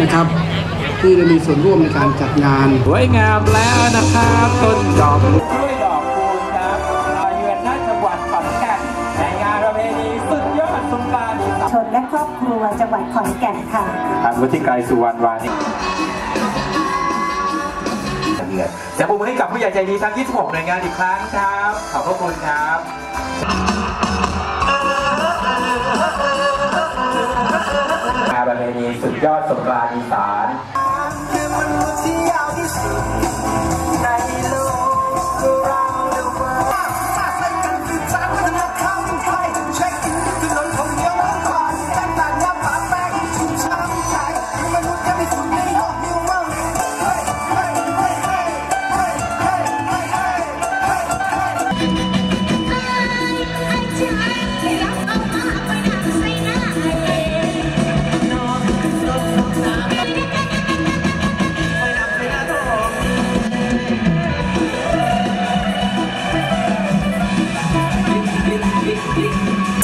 นะครับ ที่ได้มีส่วนร่วมในการจัดงาน สวยงามแล้วนะครับต้นดอกด้วยดอกคูณครับมาเยือนหน้าจังหวัดขอนแก่นในงานประเพณีสุดยอดสงกรานต์อีสานชนและครอบครัวจังหวัดขอนแก่นค่ะทางวุฒิไกรสุวรรณวานิชเยือนเสียงปรบมือให้กับผู้ใหญ่ใจดีทั้ง 26 หน่วยงานอีกครั้งครับ ขอบพระคุณครับ ณีสุดยอดสงกรานต์อีสาน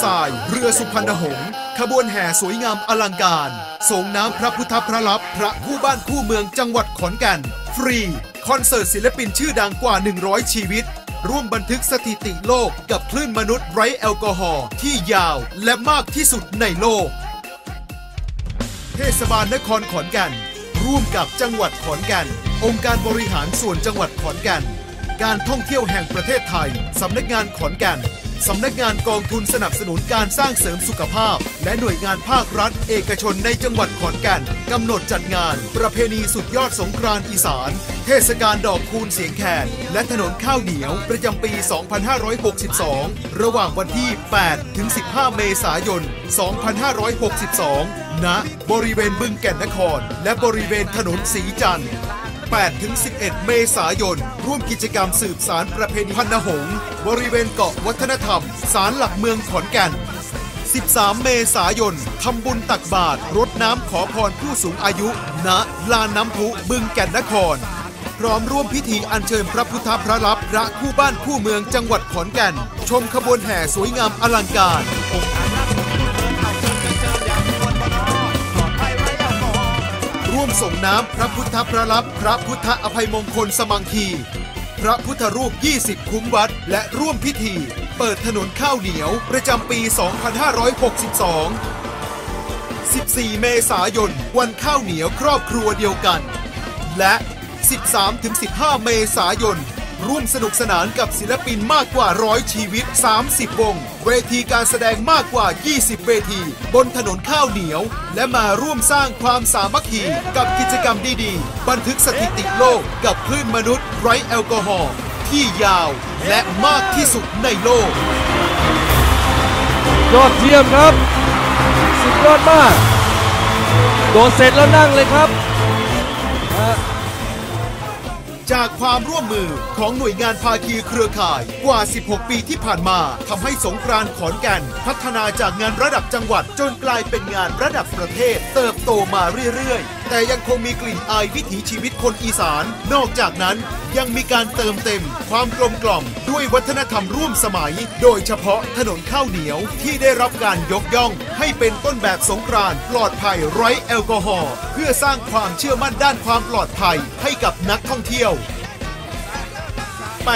สายเรือสุพรรณหงษ์ขบวนแห่สวยงามอลังการ ส่งน้ำพระพุทธพระลับพระคู่บ้านคู่เมืองจังหวัดขอนแก่น ฟรี คอนเสิร์ตศิลปินชื่อดังกว่า 100 ชีวิต ร่วมบันทึกสถิติโลกกับคลื่นมนุษย์ไร้แอลกอฮอล์ที่ยาวและมากที่สุดในโลก เทศบาลนครขอนแก่น ร่วมกับจังหวัดขอนแก่น องค์การบริหารส่วนจังหวัดขอนแก่น การท่องเที่ยวแห่งประเทศไทย สำนักงานขอนแก่น สำนักงานกองทุนสนับสนุนการสร้างเสริมสุขภาพ และหน่วยงานภาครัฐ เอกชนในจังหวัดขอนแก่นกำหนดจัดงาน ประเพณีสุดยอดสงกรานต์อีสาน เทศกาลดอกคูณเสียงแคนและถนนข้าวเหนียวประจำปี 2562 ระหว่างวันที่ 8 ถึง 15 เมษายน 2562 ณ บริเวณบึงแก่นนคร และบริเวณถนนสีจันทร์8ถึง11 เมษายน ร่วมกิจกรรมสืบสารประเพณีพันนหง บริเวณเกาะวัฒนธรรม ศาลหลักเมืองขอนแก่น 13 เมษายน ทำบุญตักบาตรรดน้ำขอพรผู้สูงอายุ ณ ลานน้ำพุบึงแก่นนคร พร้อมร่วมพิธีอัญเชิญพระพุทธพระลับพระคู่บ้านคู่เมืองจังหวัดขอนแก่น ชมขบวนแห่สวยงามอลังการร่วมส่งน้ำพระพุทธพระลับพระพุทธอภัยมงคลสมังคี พระพุทธรูป 20 คุ้มวัด และร่วมพิธี เปิดถนนข้าวเหนียว ประจำปี 2562 14 เมษายน วันข้าวเหนียวครอบครัวเดียวกัน และ 13-15 เมษายน ร่วมสนุกสนานกับศิลปินมากกว่าร้อยชีวิต 30 วง เวทีการแสดงมากกว่า 20 เวที บนถนนข้าวเหนียว และมาร่วมสร้างความสามัคคีกับกิจกรรมดีๆ บันทึกสถิติโลกกับคลื่นมนุษย์ไร้แอลกอฮอล์ที่ยาว และมากที่สุดในโลก ยอดเยี่ยมครับ สุดยอดมาก โดนเสร็จแล้วนั่งเลยครับ จากความร่วมมือของหน่วยงานภาคีเครือข่ายกว่า 16 ปีที่ผ่านมาทำให้สงกรานต์ขอนแก่น พัฒนาจากงานระดับจังหวัดจนกลายเป็นงานระดับประเทศ เติบโตมาเรื่อยๆ แต่ยังคงมีกลิ่นอายวิถีชีวิตคนอีสาน นอกจากนั้นยังมีการเติมเต็ม ความกลมกล่อม ด้วยวัฒนธรรมร่วมสมัย โดยเฉพาะถนนข้าวเหนียวที่ได้รับการยกย่อง ให้เป็นต้นแบบสงกรานต์ปลอดภัยไร้แอลกอฮอล์เพื่อสร้างความเชื่อมั่นด้านความปลอดภัยให้กับนักท่องเที่ยว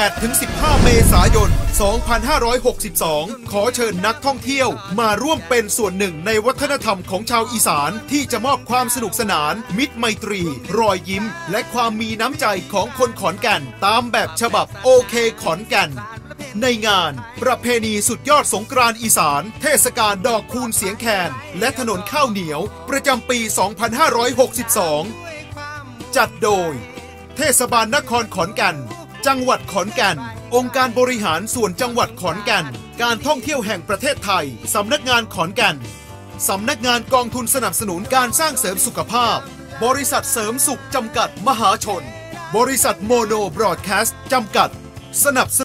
8-15 เมษายน 2562 ขอเชิญนักท่องเที่ยว มาร่วมเป็นส่วนหนึ่งในวัฒนธรรมของชาวอีสานที่จะมอบความสนุกสนาน มิตรไมตรี รอยยิ้ม และความมีน้ำใจของคนขอนแก่น ตามแบบฉบับโอเคขอนแก่นในงาน ประเพณีสุดยอดสงกรานต์อีสาน เทศกาลดอกคูณเสียงแคน และถนนข้าวเหนียว ประจำปี 2562 จัดโดย เทศบาลนครขอนแก่น จังหวัดขอนแก่น องค์การบริหารส่วนจังหวัดขอนแก่น การท่องเที่ยวแห่งประเทศไทย สำนักงานขอนแก่น สำนักงานกองทุนสนับสนุนการสร้างเสริมสุขภาพ บริษัทเสริมสุขจำกัดมหาชน บริษัทโมโนบรอดแคสต์จำกัด สนับสนุน